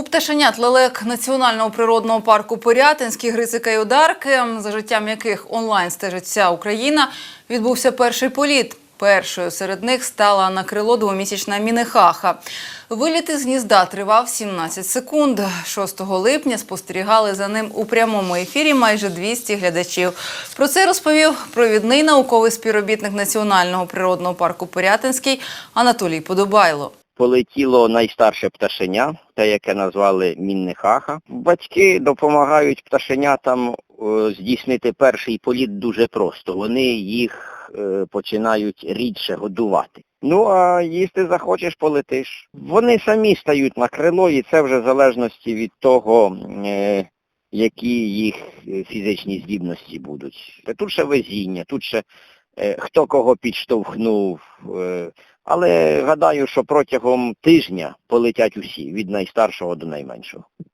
У пташенят лелек Національного природного парку Порятинські Грицика і Одарки, за життям яких онлайн стежить вся Україна, відбувся перший політ. Першою серед них стала на крило двомісячна мінехаха. Виліт із гнізда тривав 17 секунд. 6 липня спостерігали за ним у прямому ефірі майже 200 глядачів. Про це розповів провідний науковий співробітник Національного природного парку Порятинський Анатолій Подобайло. Полетіло найстарше пташеня, те, яке назвали Міннехаха. Батьки допомагають пташенятам е, здійснити перший політ дуже просто. Вони їх е, починають рідше годувати. Ну, а їсти захочеш, полетиш. Вони самі стають на крило, і це вже в залежності від того, е, які їх фізичні здібності будуть. Тут ще везіння, тут ще хто кого підштовхнув. Але гадаю, що протягом тижня полетять усі, від найстаршого до найменшого.